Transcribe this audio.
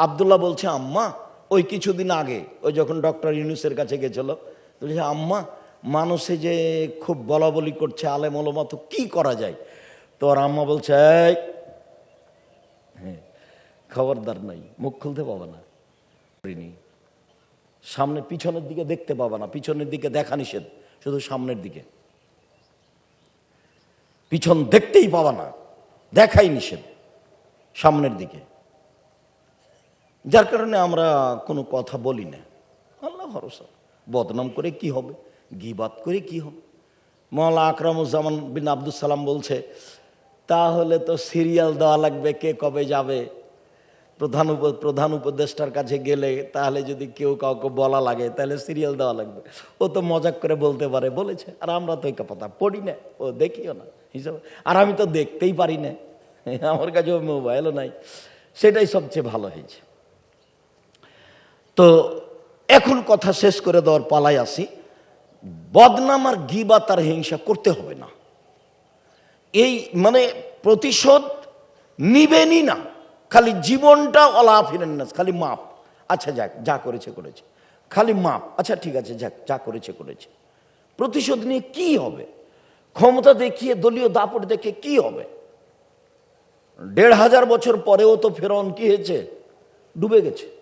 আবদুল্লাহ বলছে আম্মা ওই কিছুদিন আগে ওই যখন ডক্টর ইউনুসের কাছে গেছিল বলছে আম্মা মানুষে যে খুব বলা বলি করছে আলেম ওলমা তো কি করা যায়? তো ওর আম্মা বলছে "এই, হ্যাঁ খবরদার নাই মুখ খুলতে পাবে না। সামনে পিছনের দিকে দেখতে পাবে না পিছনের দিকে দেখা নিষেধ শুধু সামনের দিকে। পিছন দেখতেই পাবা না দেখাই নিষেধ সামনের দিকে। যার কারণে আমরা কোনো কথা বলি না। আল্লাহ ভরসা। বদনাম করে কি হবে? গিবাত করে কি হবে? মৌলা আকরামুজ্জামান বিন আব্দুল সালাম বলছে, তাহলে তো সিরিয়াল দেওয়া লাগবে, কে কবে যাবে? প্রধান উপ, প্রধান উপদেষ্টার কাছে গেলে তাহলে যদি কেউ কাউকে বলা লাগে, তাহলে সিরিয়াল দেওয়া লাগবে। ও তো মজাক করে বলতে পারে, বলেছে, আর আমরা তো এই কথা পড়ি না, ও দেখিও না। হিসাবে, আর আমি তো দেখতেই পারি না, আমার কাছে মোবাইলও নাই। সেটাই সবচেয়ে ভালো হয়েছে। তো এখন কথা শেষ করে দেওয়ার পালায় আসি। বদনাম আর গিবা তার হিংসা করতে হবে না। এই মানে প্রতিশোধ নিবেনই না। খালি জীবনটা অলাফিরেন না খালি মাপ। আচ্ছা যাক, যা করেছে করেছে। খালি মাপ। আচ্ছা ঠিক আছে, যাক, যা করেছে করেছে। প্রতিশোধ নিয়ে কি হবে? ক্ষমতা দেখিয়ে, দলীয় দাপট দেখে কি হবে? দেড় হাজার বছর পরেও তো ফেরন কি হয়েছে ডুবে গেছে।